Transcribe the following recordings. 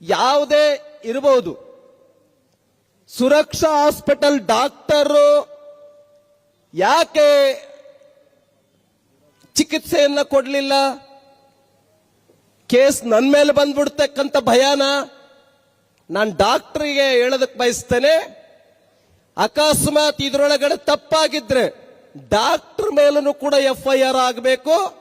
ಯಾವುದೇ ಇರಬಹುದು. ಸುರಕ್ಷಾ hospital doctor ಯಾಕೆ ಚಿಕಿತ್ಸೆಯನ್ನ ಕೊಡಲಿಲ್ಲ? ಕೇಸ್ ನನ್ನ ಮೇಲೆ ಬಂದ್ಬಿಡ್ತಕ್ಕಂಥ ಭಯಾನ. ನಾನು ಡಾಕ್ಟ್ರಿಗೆ ಹೇಳೋದಕ್ಕೆ ಬಯಸ್ತೇನೆ. ಅಕಸ್ಮಾತ್ ಇದರೊಳಗಡೆ ತಪ್ಪಾಗಿದ್ರೆ ಡಾಕ್ಟರ್ ಮೇಲೂ ಕೂಡ ಎಫ್ ಐ ಆರ್ ಆಗಬೇಕು.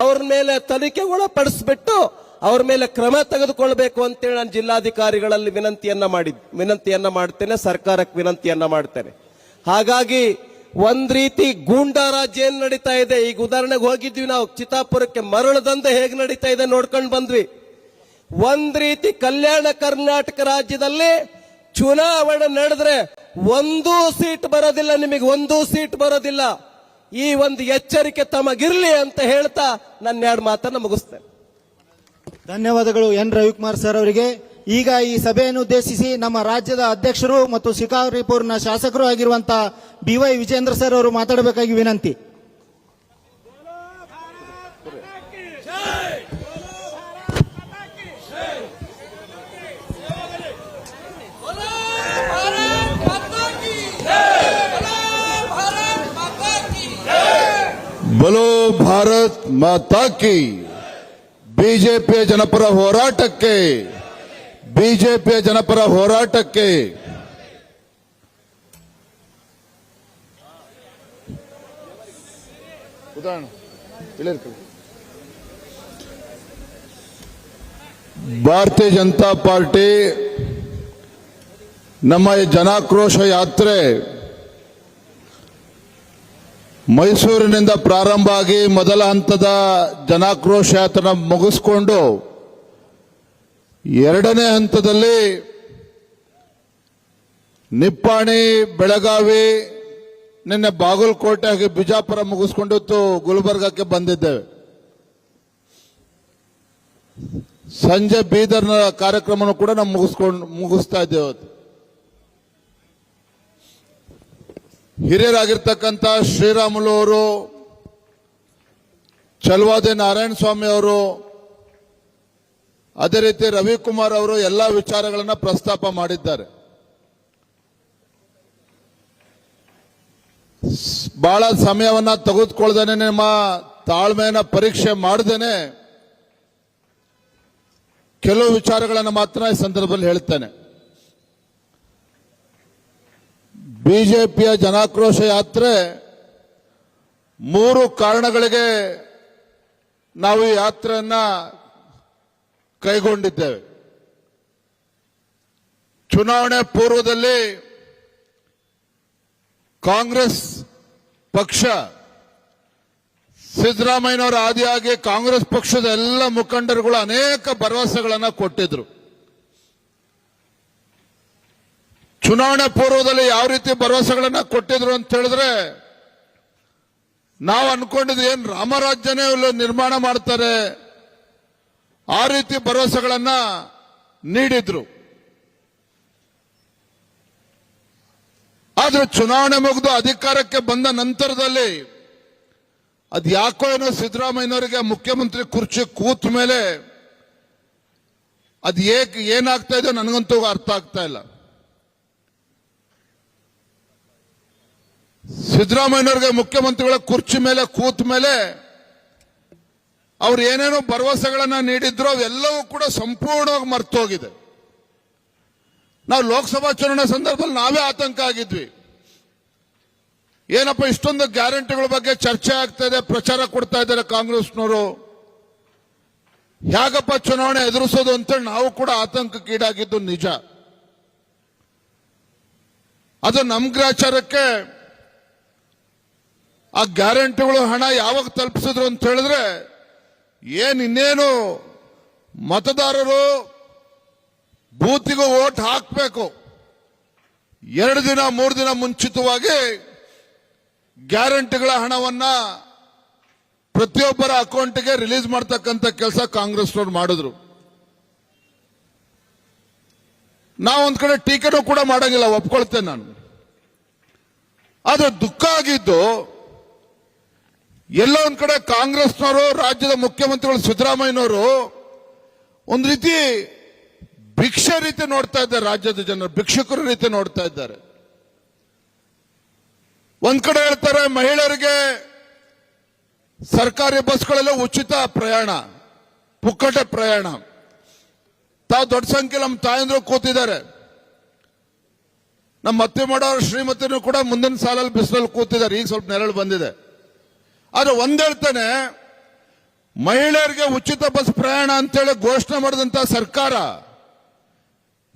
ಅವ್ರ ಮೇಲೆ ತನಿಖೆ ಒಳಪಡಿಸ್ಬಿಟ್ಟು ಅವ್ರ ಮೇಲೆ ಕ್ರಮ ತೆಗೆದುಕೊಳ್ಬೇಕು ಅಂತೇಳಿ ನಾನು ಜಿಲ್ಲಾಧಿಕಾರಿಗಳಲ್ಲಿ ವಿನಂತಿಯನ್ನ ಮಾಡಿ ವಿನಂತಿಯನ್ನ ಮಾಡ್ತೇನೆ, ಸರ್ಕಾರಕ್ಕೆ ವಿನಂತಿಯನ್ನ ಮಾಡ್ತೇನೆ. ಹಾಗಾಗಿ ಒಂದ್ ರೀತಿ ಗೂಂಡಾ ರಾಜ್ಯ ಏನ್ ನಡೀತಾ ಇದೆ? ಈಗ ಉದಾಹರಣೆಗೆ ಹೋಗಿದ್ವಿ ನಾವು, ಚಿತ್ತಾಪುರಕ್ಕೆ ಮರಳು ದಂಧೆ ಹೇಗೆ ನಡೀತಾ ಇದೆ ನೋಡ್ಕೊಂಡು ಬಂದ್ವಿ. ಒಂದ್ ರೀತಿ ಕಲ್ಯಾಣ ಕರ್ನಾಟಕ ರಾಜ್ಯದಲ್ಲಿ ಚುನಾವಣೆ ನಡೆದ್ರೆ ಒಂದೂ ಸೀಟ್ ಬರೋದಿಲ್ಲ ನಿಮಗೆ, ಒಂದೂ ಸೀಟ್ ಬರೋದಿಲ್ಲ. ಈ ಒಂದು ಎಚ್ಚರಿಕೆ ತಮಗಿರ್ಲಿ ಅಂತ ಹೇಳ್ತಾ ನನ್ನ ಎರಡು ಮಾತನ್ನ ಮುಗಿಸ್ತೇನೆ. ಧನ್ಯವಾದಗಳು ಎನ್ ರವಿಕುಮಾರ್ ಸರ್ ಅವರಿಗೆ. ಈಗ ಈ ಸಭೆಯನ್ನು ಉದ್ದೇಶಿಸಿ ನಮ್ಮ ರಾಜ್ಯದ ಅಧ್ಯಕ್ಷರು ಮತ್ತು ಶಿಕಾರಿಪುರ್ನ ಶಾಸಕರು ಆಗಿರುವಂತಹ ಬಿ ವೈ ವಿಜೇಂದ್ರ ಸರ್ ಅವರು ಮಾತಾಡಬೇಕಾಗಿ ವಿನಂತಿ. ಬಲೋ ಭಾರತ್ ಮಾತಾ ಕಿ. ಬಿಜೆಪಿಯ ಜನಪರ ಹೋರಾಟಕ್ಕೆ ಬಿಜೆಪಿಯ ಜನಪರ ಹೋರಾಟಕ್ಕೆ ಭಾರತೀಯ ಜನತಾ ಪಾರ್ಟಿ ನಮ್ಮ ಈ ಜನಾಕ್ರೋಶ ಯಾತ್ರೆ ಮೈಸೂರಿನಿಂದ ಪ್ರಾರಂಭ ಆಗಿ ಮೊದಲ ಹಂತದ ಜನಾಕ್ರೋಶ ಯಾತ್ರ ಮುಗಿಸ್ಕೊಂಡು ಎರಡನೇ ಹಂತದಲ್ಲಿ ನಿಪ್ಪಾಣಿ, ಬೆಳಗಾವಿ, ನಿನ್ನೆ ಬಾಗಲಕೋಟೆ ಹಾಗೆ ಬಿಜಾಪುರ ಮುಗಿಸ್ಕೊಂಡಿತ್ತು, ಗುಲ್ಬರ್ಗಕ್ಕೆ ಬಂದಿದ್ದೇವೆ. ಸಂಜೆ ಬೀದರ್ನ ಕಾರ್ಯಕ್ರಮನೂ ಕೂಡ ನಾವು ಮುಗಿಸ್ಕೊಂಡು, ಮುಗಿಸ್ತಾ ಇದ್ದೇವೆ ಇವತ್ತು. ಹಿರಿಯರಾಗಿರ್ತಕ್ಕಂಥ ಶ್ರೀರಾಮುಲು ಅವರು ಚಲವಾದಿ ನಾರಾಯಣ ಸ್ವಾಮಿ ಅವರು, ಅದೇ ರೀತಿ ರವಿಕುಮಾರ್ ಅವರು ಎಲ್ಲ ವಿಚಾರಗಳನ್ನು ಪ್ರಸ್ತಾಪ ಮಾಡಿದ್ದಾರೆ. ಬಹಳ ಸಮಯವನ್ನ ತೆಗೆದುಕೊಳ್ದೇನೆ, ನಿಮ್ಮ ತಾಳ್ಮೆಯನ್ನ ಪರೀಕ್ಷೆ ಮಾಡದೇನೆ. ಕೆಲವು ವಿಚಾರಗಳನ್ನು ಮಾತ್ರ ಈ ಸಂದರ್ಭದಲ್ಲಿ ಹೇಳ್ತೇನೆ. ಬಿಜೆಪಿಯ ಜನಾಕ್ರೋಶ ಯಾತ್ರೆ ಮೂರು ಕಾರಣಗಳಿಗೆ ನಾವು ಈ ಯಾತ್ರೆಯನ್ನ ಕೈಗೊಂಡಿದ್ದೇವೆ. ಚುನಾವಣೆ ಪೂರ್ವದಲ್ಲಿ ಕಾಂಗ್ರೆಸ್ ಪಕ್ಷ, ಸಿದ್ದರಾಮಯ್ಯನವರ ಆದಿಯಾಗಿ ಕಾಂಗ್ರೆಸ್ ಪಕ್ಷದ ಎಲ್ಲ ಮುಖಂಡರುಗಳು ಅನೇಕ ಭರವಸೆಗಳನ್ನು ಕೊಟ್ಟಿದ್ರು. ಚುನಾವಣೆ ಪೂರ್ವದಲ್ಲಿ ಯಾವ ರೀತಿ ಭರವಸೆಗಳನ್ನ ಕೊಟ್ಟಿದ್ರು ಅಂತ ಹೇಳಿದ್ರೆ, ನಾವು ಅನ್ಕೊಂಡಿದ್ದು ಏನ್ ರಾಮರಾಜ್ಯನೇ ನಿರ್ಮಾಣ ಮಾಡ್ತಾರೆ, ಆ ರೀತಿ ಭರವಸೆಗಳನ್ನ ನೀಡಿದ್ರು. ಆದ್ರೆ ಚುನಾವಣೆ ಮುಗಿದು ಅಧಿಕಾರಕ್ಕೆ ಬಂದ ನಂತರದಲ್ಲಿ ಅದ್ ಯಾಕೋ ಏನೋ ಸಿದ್ದರಾಮಯ್ಯನವರಿಗೆ ಮುಖ್ಯಮಂತ್ರಿ ಕುರ್ಚಿ ಕೂತ ಮೇಲೆ ಅದ್ ಏನಾಗ್ತಾ ಇದೆಯೋ ನನಗಂತೂ ಅರ್ಥ ಆಗ್ತಾ ಇಲ್ಲ. ಸಿದ್ದರಾಮಯ್ಯನವರಿಗೆ ಮುಖ್ಯಮಂತ್ರಿಗಳ ಕುರ್ಚಿ ಮೇಲೆ, ಕೂತ ಮೇಲೆ ಅವ್ರು ಏನೇನೋ ಭರವಸೆಗಳನ್ನ ನೀಡಿದ್ರು ಅವೆಲ್ಲವೂ ಕೂಡ ಸಂಪೂರ್ಣವಾಗಿ ಮರ್ತೋಗಿದೆ. ನಾವು ಲೋಕಸಭಾ ಚುನಾವಣೆ ಸಂದರ್ಭದಲ್ಲಿ ನಾವೇ ಆತಂಕ ಆಗಿದ್ವಿ. ಏನಪ್ಪ, ಇಷ್ಟೊಂದು ಗ್ಯಾರಂಟಿಗಳ ಬಗ್ಗೆ ಚರ್ಚೆ ಆಗ್ತಾ ಇದೆ, ಪ್ರಚಾರ ಕೊಡ್ತಾ ಇದ್ದಾರೆ ಕಾಂಗ್ರೆಸ್ನವರು. ಹೇಗಪ್ಪ ಚುನಾವಣೆ ಎದುರಿಸೋದು ಅಂತೇಳಿ ನಾವು ಕೂಡ ಆತಂಕಕ್ಕೀಡಾಗಿದ್ದು ನಿಜ. ಅದು ನಮ್ ಗ್ರಾಚಾರಕ್ಕೆ ಆ ಗ್ಯಾರಂಟಿಗಳು ಹಣ ಯಾವಾಗ ತಲುಪಿಸಿದ್ರು ಅಂತ ಹೇಳಿದ್ರೆ, ಏನ್ ಇನ್ನೇನು ಮತದಾರರು ಬೂತಿಗೂ ಓಟ್ ಹಾಕಬೇಕು. ಎರಡು ದಿನ, ಮೂರು ದಿನ ಮುಂಚಿತವಾಗಿ ಗ್ಯಾರಂಟಿಗಳ ಹಣವನ್ನ ಪ್ರತಿಯೊಬ್ಬರ ಅಕೌಂಟ್ಗೆ ರಿಲೀಸ್ ಮಾಡ್ತಕ್ಕಂಥ ಕೆಲಸ ಕಾಂಗ್ರೆಸ್ನವ್ರು ಮಾಡಿದ್ರು. ನಾವು ಒಂದ್ ಕಡೆ ಟೀಕೆನೂ ಕೂಡ ಮಾಡಂಗಿಲ್ಲ, ಒಪ್ಕೊಳ್ತೇನೆ ನಾನು. ಆದ್ರೆ ದುಃಖ ಆಗಿದ್ದು ಎಲ್ಲೋ ಒಂದ್ ಕಡೆ ಕಾಂಗ್ರೆಸ್ನವರು, ರಾಜ್ಯದ ಮುಖ್ಯಮಂತ್ರಿಗಳು ಸಿದ್ದರಾಮಯ್ಯನವರು ಒಂದ್ ರೀತಿ ಭಿಕ್ಷೆ ರೀತಿ ನೋಡ್ತಾ ಇದ್ದಾರೆ ರಾಜ್ಯದ ಜನರು, ಭಿಕ್ಷುಕರ ರೀತಿ ನೋಡ್ತಾ ಇದ್ದಾರೆ. ಒಂದ್ ಕಡೆ ಹೇಳ್ತಾರೆ ಮಹಿಳೆಯರಿಗೆ ಸರ್ಕಾರಿ ಬಸ್ಗಳೆಲ್ಲ ಉಚಿತ ಪ್ರಯಾಣ, ಪುಕ್ಕಟೆ ಪ್ರಯಾಣ. ತಾವು ದೊಡ್ಡ ಸಂಖ್ಯೆ ನಮ್ಮ ತಾಯಂದ್ರು ಕೂತಿದ್ದಾರೆ. ನಮ್ಮ ಅತ್ತೆ ಮಾಡೋರು ಶ್ರೀಮತಿನೂ ಕೂಡ ಮುಂದಿನ ಸಾಲಲ್ಲಿ ಬಿಸಿಲಲ್ಲಿ ಕೂತಿದ್ದಾರೆ, ಈಗ ಸ್ವಲ್ಪ ನೆರಳು ಬಂದಿದೆ. ಆದ್ರೆ ಒಂದ್ ಹೇಳ್ತಾನೆ ಮಹಿಳೆಯರಿಗೆ ಉಚಿತ ಬಸ್ ಪ್ರಯಾಣ ಅಂತೇಳಿ ಘೋಷಣೆ ಮಾಡಿದಂತ ಸರ್ಕಾರ,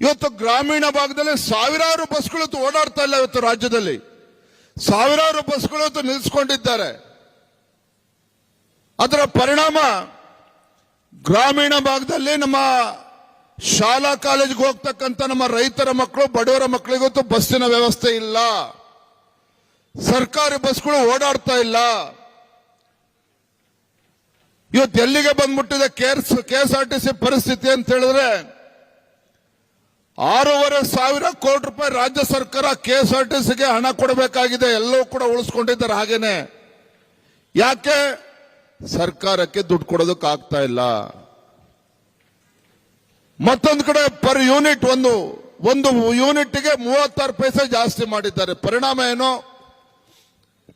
ಇವತ್ತು ಗ್ರಾಮೀಣ ಭಾಗದಲ್ಲಿ ಸಾವಿರಾರು ಬಸ್ಗಳು ಓಡಾಡ್ತಾ ಇಲ್ಲ ಇವತ್ತು ರಾಜ್ಯದಲ್ಲಿ. ಸಾವಿರಾರು ಬಸ್ಗಳು ನಿಲ್ಲಿಸ್ಕೊಂಡಿದ್ದಾರೆ ಅದರ ಪರಿಣಾಮ ಗ್ರಾಮೀಣ ಭಾಗದಲ್ಲಿ ನಮ್ಮ ಶಾಲಾ ಕಾಲೇಜ್ಗೆ ಹೋಗ್ತಕ್ಕಂಥ ನಮ್ಮ ರೈತರ ಮಕ್ಕಳು, ಬಡವರ ಮಕ್ಕಳಿಗಂತೂ ಬಸ್ಸಿನ ವ್ಯವಸ್ಥೆ ಇಲ್ಲ. ಸರ್ಕಾರಿ ಬಸ್ಗಳು ಓಡಾಡ್ತಾ ಇಲ್ಲ. ಇವತ್ತು ಎಲ್ಲಿಗೆ ಬಂದ್ಬಿಟ್ಟಿದೆ K S R T C ಪರಿಸ್ಥಿತಿ ಅಂತ ಹೇಳಿದ್ರೆ ಆರೂವರೆ ಸಾವಿರ ಕೋಟಿ ರೂಪಾಯಿ ರಾಜ್ಯ ಸರ್ಕಾರ ಕೆ ಎಸ್ ಆರ್ ಟಿ ಸಿಗೆ ಹಣ ಕೊಡಬೇಕಾಗಿದೆ, ಎಲ್ಲವೂ ಕೂಡ ಉಳಿಸ್ಕೊಂಡಿದ್ದಾರೆ ಹಾಗೇನೆ. ಯಾಕೆ? ಸರ್ಕಾರಕ್ಕೆ ದುಡ್ಡು ಕೊಡೋದಕ್ಕಾಗ್ತಾ ಇಲ್ಲ. ಮತ್ತೊಂದು ಕಡೆ ಪರ್ ಯೂನಿಟ್ ಒಂದು ಒಂದು ಯೂನಿಟ್ಗೆ ಮೂವತ್ತಾರು ಪೈಸೆ ಜಾಸ್ತಿ ಮಾಡಿದ್ದಾರೆ. ಪರಿಣಾಮ ಏನು?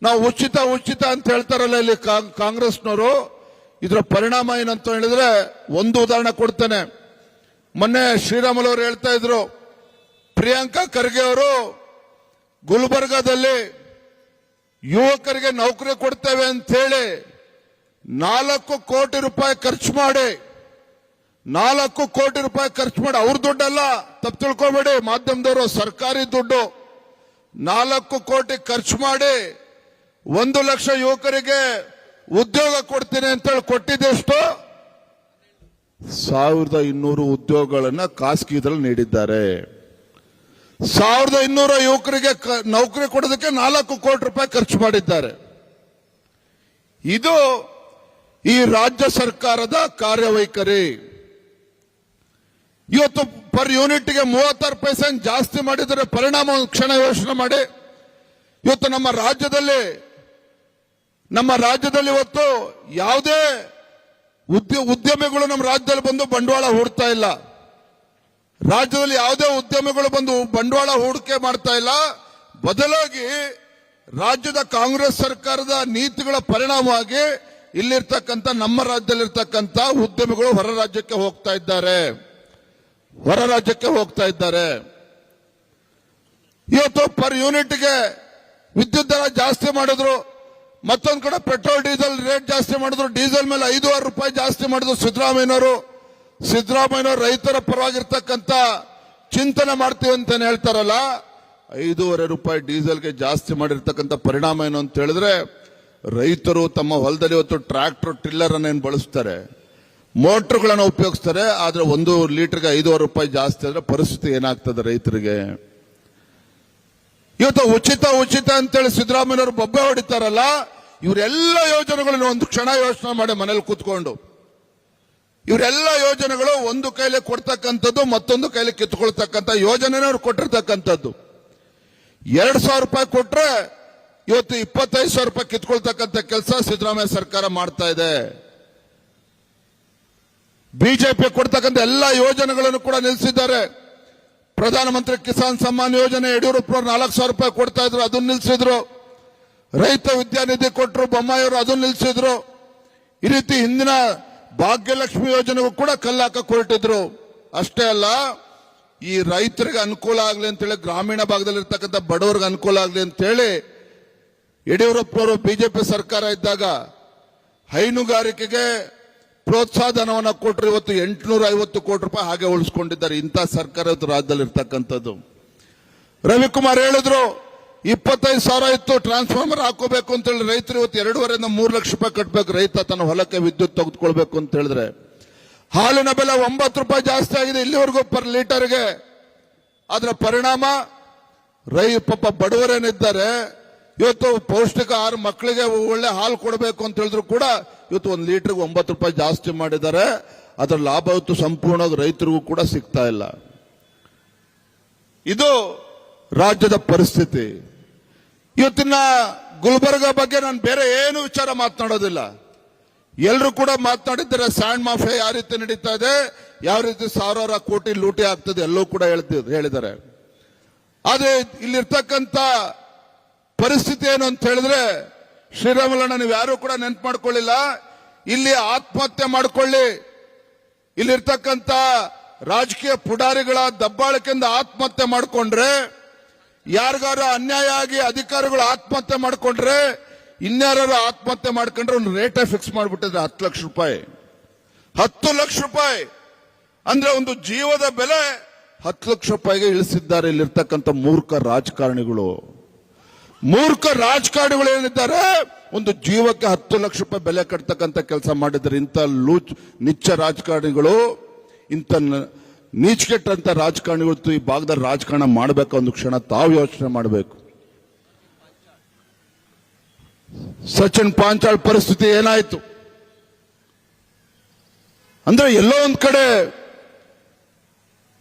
ನಾವು ಉಚಿತ ಉಚಿತ ಅಂತ ಹೇಳ್ತಾರಲ್ಲ ಇಲ್ಲಿ ಕಾಂಗ್- ಕಾಂಗ್ರೆಸ್ನವರು. ಇದರ ಪರಿಣಾಮ ಏನಂತ ಹೇಳಿದ್ರೆ ಒಂದು ಉದಾಹರಣೆ ಕೊಡ್ತೇನೆ. ಮೊನ್ನೆ ಶ್ರೀರಾಮುಲು ಅವರು ಹೇಳ್ತಾ ಇದ್ರು, ಪ್ರಿಯಾಂಕಾ ಖರ್ಗೆ ಅವರು ಗುಲ್ಬರ್ಗಾದಲ್ಲಿ ಯುವಕರಿಗೆ ನೌಕರಿ ಕೊಡ್ತೇವೆ ಅಂತ ಹೇಳಿ ನಾಲ್ಕು ಕೋಟಿ ರೂಪಾಯಿ ಖರ್ಚು ಮಾಡಿ, ನಾಲ್ಕು ಕೋಟಿ ರೂಪಾಯಿ ಖರ್ಚು ಮಾಡಿ, ಅವ್ರ ದುಡ್ಡಲ್ಲ, ತಪ್ಪು ತಿಳ್ಕೊಬೇಡಿ, ಮಾಧ್ಯಮದವರು ಸರ್ಕಾರಿ ದುಡ್ಡು. ನಾಲ್ಕು ಕೋಟಿ ಖರ್ಚು ಮಾಡಿ ಒಂದು ಲಕ್ಷ ಯುವಕರಿಗೆ ಉದ್ಯೋಗ ಕೊಡ್ತೀನಿ ಅಂತೇಳಿ ಕೊಟ್ಟಿದ್ದೆಷ್ಟು? ಸಾವಿರದ ಇನ್ನೂರು ಉದ್ಯೋಗಗಳನ್ನ ಖಾಸಗಿ ಇದ್ರಲ್ಲಿ ನೀಡಿದ್ದಾರೆ. ಸಾವಿರದ ಇನ್ನೂರ ಯುವಕರಿಗೆ ನೌಕರಿ ಕೊಡೋದಕ್ಕೆ ನಾಲ್ಕು ಕೋಟಿ ರೂಪಾಯಿ ಖರ್ಚು ಮಾಡಿದ್ದಾರೆ. ಇದು ಈ ರಾಜ್ಯ ಸರ್ಕಾರದ ಕಾರ್ಯವೈಖರಿ. ಇವತ್ತು ಪರ್ ಯೂನಿಟ್ಗೆ ಮೂವತ್ತಾರು ಪೈಸೆ ಜಾಸ್ತಿ ಮಾಡಿದರೆ ಪರಿಣಾಮ ಕ್ಷಣ ಯೋಚನೆ ಮಾಡಿ. ಇವತ್ತು ನಮ್ಮ ರಾಜ್ಯದಲ್ಲಿ ನಮ್ಮ ರಾಜ್ಯದಲ್ಲಿ ಇವತ್ತು ಯಾವುದೇ ಉದ್ಯ, ಉದ್ಯಮಿಗಳು ನಮ್ಮ ರಾಜ್ಯದಲ್ಲಿ ಬಂದು ಬಂಡವಾಳ ಹೂಡ್ತಾ ಇಲ್ಲ. ರಾಜ್ಯದಲ್ಲಿ ಯಾವುದೇ ಉದ್ಯಮಿಗಳು ಬಂದು ಬಂಡವಾಳ ಹೂಡಿಕೆ ಮಾಡ್ತಾ ಇಲ್ಲ. ಬದಲಾಗಿ ರಾಜ್ಯದ ಕಾಂಗ್ರೆಸ್ ಸರ್ಕಾರದ ನೀತಿಗಳ ಪರಿಣಾಮವಾಗಿ ಇಲ್ಲಿರ್ತಕ್ಕಂಥ, ನಮ್ಮ ರಾಜ್ಯದಲ್ಲಿರ್ತಕ್ಕಂಥ ಉದ್ಯಮಿಗಳು ಹೊರ ರಾಜ್ಯಕ್ಕೆ ಹೋಗ್ತಾ ಇದ್ದಾರೆ. ಹೊರ ರಾಜ್ಯಕ್ಕೆ ಹೋಗ್ತಾ ಇದ್ದಾರೆ. ಇವತ್ತು ಪರ್ ಯೂನಿಟ್ಗೆ ವಿದ್ಯುತ್ ದರ ಜಾಸ್ತಿ ಮಾಡಿದ್ರು. ಮತ್ತೊಂದು ಕಡೆ ಪೆಟ್ರೋಲ್, ಡೀಸೆಲ್ ರೇಟ್ ಜಾಸ್ತಿ ಮಾಡಿದ್ರು. ಡೀಸೆಲ್ ಮೇಲೆ ಐದೂವರೆ ರೂಪಾಯಿ ಜಾಸ್ತಿ ಮಾಡಿದ್ರು ಸಿದ್ದರಾಮಯ್ಯನವರು. ಸಿದ್ದರಾಮಯ್ಯನವರು ರೈತರ ಪರವಾಗಿರ್ತಕ್ಕಂಥ ಚಿಂತನೆ ಮಾಡ್ತೀವಿ ಅಂತ ಹೇಳ್ತಾರಲ್ಲ, ಐದೂವರೆ ರೂಪಾಯಿ ಡೀಸೆಲ್ಗೆ ಜಾಸ್ತಿ ಮಾಡಿರ್ತಕ್ಕಂಥ ಪರಿಣಾಮ ಏನು ಅಂತ ಹೇಳಿದ್ರೆ, ರೈತರು ತಮ್ಮ ಹೊಲದಲ್ಲಿ ಇವತ್ತು ಟ್ರ್ಯಾಕ್ಟರ್, ಟಿಲ್ಲರ್ ಏನ್ ಬಳಸ್ತಾರೆ? ಮೋಟ್ರ್ಗಳನ್ನು ಉಪಯೋಗಿಸ್ತಾರೆ, ಆದರೆ ಒಂದು ಲೀಟರ್ಗೆ ಐದೂವರೆ ರೂಪಾಯಿ ಜಾಸ್ತಿ ಆದ್ರೆ ಪರಿಸ್ಥಿತಿ ಏನಾಗ್ತದೆ ರೈತರಿಗೆ? ಇವತ್ತು ಉಚಿತ ಉಚಿತ ಅಂತೇಳಿ ಸಿದ್ದರಾಮಯ್ಯವರು ಬೊಬ್ಬೆ ಹೊಡಿತಾರಲ್ಲ, ಇವರೆಲ್ಲ ಯೋಜನೆಗಳನ್ನು ಒಂದು ಕ್ಷಣ ಯೋಚನೆ ಮಾಡಿ ಮನೇಲಿ ಕೂತ್ಕೊಂಡು. ಇವರೆಲ್ಲ ಯೋಜನೆಗಳು ಒಂದು ಕೈಲಿ ಕೊಡ್ತಕ್ಕಂಥದ್ದು, ಮತ್ತೊಂದು ಕೈಲಿ ಕಿತ್ಕೊಳ್ತಕ್ಕಂಥ ಯೋಜನೆನೇ ಅವ್ರು ಕೊಟ್ಟಿರ್ತಕ್ಕಂಥದ್ದು. ಎರಡ್ ಸಾವಿರ ರೂಪಾಯಿ ಕೊಟ್ರೆ ಇವತ್ತು ಇಪ್ಪತ್ತೈದು ಸಾವಿರ ರೂಪಾಯಿ ಕಿತ್ಕೊಳ್ತಕ್ಕಂಥ ಕೆಲಸ ಸಿದ್ದರಾಮಯ್ಯ ಸರ್ಕಾರ ಮಾಡ್ತಾ ಇದೆ. ಬಿಜೆಪಿ ಕೊಡ್ತಕ್ಕಂಥ ಎಲ್ಲ ಯೋಜನೆಗಳನ್ನು ಕೂಡ ನಿಲ್ಲಿಸಿದ್ದಾರೆ. ಪ್ರಧಾನಮಂತ್ರಿ ಕಿಸಾನ್ ಸಮ್ಮಾನ್ ಯೋಜನೆ ಯಡಿಯೂರಪ್ಪ ನಾಲ್ಕು ಸಾವಿರ ರೂಪಾಯಿ ಕೊಡ್ತಾ ಇದ್ರು, ಅದನ್ನ ನಿಲ್ಸಿದ್ರು. ರೈತ ವಿದ್ಯಾನಿಧಿ ಕೊಟ್ಟರು ಬೊಮ್ಮಾಯಿಯವರು ಅದನ್ನ ನಿಲ್ಲಿಸಿದ್ರು ಈ ರೀತಿ ಹಿಂದಿನ ಭಾಗ್ಯಲಕ್ಷ್ಮಿ ಯೋಜನೆಗೂ ಕೂಡ ಕಲ್ಲಾಕ ಹೊರಟಿದ್ರು. ಅಷ್ಟೇ ಅಲ್ಲ, ಈ ರೈತರಿಗೆ ಅನುಕೂಲ ಆಗಲಿ ಅಂತೇಳಿ, ಗ್ರಾಮೀಣ ಭಾಗದಲ್ಲಿ ಭಾಗದಲ್ಲಿರ್ತಕ್ಕಂಥ ಬಡವರಿಗೆ ಅನುಕೂಲ ಆಗಲಿ ಅಂತೇಳಿ ಯಡಿಯೂರಪ್ಪನವರು ಬಿಜೆಪಿ ಸರ್ಕಾರ ಇದ್ದಾಗ ಹೈನುಗಾರಿಕೆಗೆ ಪ್ರೋತ್ಸಾಹ ಧನವನ್ನು ಕೊಟ್ಟರು ಇವತ್ತು ಎಂಟುನೂರ ಐವತ್ತು ಕೋಟಿ ರೂಪಾಯಿ ಹಾಗೆ ಉಳಿಸ್ಕೊಂಡಿದ್ದಾರೆ ಇಂಥ ಸರ್ಕಾರ ರಾಜ್ಯದಲ್ಲಿ ಇರ್ತಕ್ಕಂಥದ್ದು ರವಿಕುಮಾರ್ ಹೇಳಿದ್ರು, ಇಪ್ಪತ್ತೈದು ಸಾವಿರ ಇತ್ತು ಟ್ರಾನ್ಸ್ಫಾರ್ಮರ್ ಹಾಕೋಬೇಕು ಅಂತ ಹೇಳಿ ರೈತರು ಇವತ್ತು ಎರಡೂವರೆಯಿಂದ ಮೂರು ಲಕ್ಷ ರೂಪಾಯಿ ಕಟ್ಟಬೇಕು ರೈತ ತನ್ನ ಹೊಲಕ್ಕೆ ವಿದ್ಯುತ್ ತೆಗೆದುಕೊಳ್ಬೇಕು ಅಂತ ಹೇಳಿದ್ರೆ. ಹಾಲಿನ ಬೆಲೆ ಒಂಬತ್ತು ರೂಪಾಯಿ ಜಾಸ್ತಿ ಆಗಿದೆ, ಇಲ್ಲಿವರೆಗೂ ಪರ್ ಲೀಟರ್ಗೆ. ಅದರ ಪರಿಣಾಮ, ರೈ ಪಾಪ ಬಡವರೇನಿದ್ದಾರೆ, ಇವತ್ತು ಪೌಷ್ಟಿಕ ಆಹಾರ ಮಕ್ಕಳಿಗೆ ಒಳ್ಳೆ ಹಾಲು ಕೊಡಬೇಕು ಅಂತ ಹೇಳಿದ್ರು ಕೂಡ ಇವತ್ತು ಒಂದು ಲೀಟರ್ಗೆ ಒಂಬತ್ತು ರೂಪಾಯಿ ಜಾಸ್ತಿ ಮಾಡಿದ್ದಾರೆ. ಅದರ ಲಾಭ ಇವತ್ತು ಸಂಪೂರ್ಣವಾಗಿ ರೈತರಿಗೂ ಕೂಡ ಸಿಗ್ತಾ ಇಲ್ಲ. ಇದು ರಾಜ್ಯದ ಪರಿಸ್ಥಿತಿ. ಇವತ್ತಿನ ಗುಲ್ಬರ್ಗ ಬಗ್ಗೆ ನಾನು ಬೇರೆ ಏನು ವಿಚಾರ ಮಾತನಾಡೋದಿಲ್ಲ. ಎಲ್ಲರೂ ಕೂಡ ಮಾತನಾಡಿದ್ದಾರೆ, ಸ್ಯಾಂಡ್ ಮಾಫಿಯಾ ಯಾವ ರೀತಿ ನಡೀತಾ ಇದೆ, ಯಾವ ರೀತಿ ಸಾವಿರಾರು ಕೋಟಿ ಲೂಟಿ ಆಗ್ತದೆ ಎಲ್ಲೂ ಕೂಡ ಹೇಳ್ತಿದ್ರು ಹೇಳಿದ್ದಾರೆ. ಆದ್ರೆ ಇಲ್ಲಿರ್ತಕ್ಕಂಥ ಪರಿಸ್ಥಿತಿ ಏನು ಅಂತ ಹೇಳಿದ್ರೆ ಶ್ರೀರಾಮುಲಣ್ಣ, ನೀವು ಯಾರು ಕೂಡ ನೆನ್ಪು ಮಾಡ್ಕೊಳ್ಳಿಲ್ಲ. ಇಲ್ಲಿ ಆತ್ಮಹತ್ಯೆ ಮಾಡಿಕೊಳ್ಳಿ. ಇಲ್ಲಿರ್ತಕ್ಕಂಥ ರಾಜಕೀಯ ಪುಡಾರಿಗಳ ದಬ್ಬಾಳಿಕೆಯಿಂದ ಆತ್ಮಹತ್ಯೆ ಮಾಡಿಕೊಂಡ್ರೆ ಯಾರಿಗಾರು ಅನ್ಯಾಯ ಆಗಿ ಅಧಿಕಾರಿಗಳು ಆತ್ಮಹತ್ಯೆ ಮಾಡಿಕೊಂಡ್ರೆ ಇನ್ಯಾರು ಆತ್ಮಹತ್ಯೆ ಮಾಡ್ಕೊಂಡ್ರೆ ಒಂದು ರೇಟೇ ಫಿಕ್ಸ್ ಮಾಡಿಬಿಟ್ಟಿದ್ರೆ ಹತ್ತು ಲಕ್ಷ ರೂಪಾಯಿ. ಹತ್ತು ಲಕ್ಷ ರೂಪಾಯಿ. ಅಂದ್ರೆ ಒಂದು ಜೀವದ ಬೆಲೆ ಹತ್ತು ಲಕ್ಷ ರೂಪಾಯಿಗೆ ಇಳಿಸಿದ್ದಾರೆ ಇಲ್ಲಿರ್ತಕ್ಕಂಥ ಮೂರ್ಖ ರಾಜಕಾರಣಿಗಳು. ಮೂರ್ಖ ರಾಜಕಾರಣಿಗಳು ಏನಿದ್ದಾರೆ? ಒಂದು ಜೀವಕ್ಕೆ ಹತ್ತು ಲಕ್ಷ ರೂಪಾಯಿ ಬೆಲೆ ಕಟ್ತಕ್ಕಂಥ ಕೆಲಸ ಮಾಡಿದ್ದಾರೆ. ಇಂಥ ಲೂಚ್, ನಿಚ್ಚ ರಾಜಕಾರಣಿಗಳು, ಇಂಥ ನೀಚ್ ನೀಚ್ಕೆಟ್ಟಂತ ರಾಜಕಾರಣಿಗಳು ಈ ಭಾಗದ ರಾಜಕಾರಣ ಮಾಡಬೇಕು ಒಂದು ಕ್ಷಣ ತಾವು ಯೋಚನೆ ಮಾಡಬೇಕು. ಸಚಿನ್ ಪಾಂಚಾಳ್ ಪರಿಸ್ಥಿತಿ ಏನಾಯ್ತು? ಅಂದ್ರೆ ಎಲ್ಲೋ ಒಂದ್ ಕಡೆ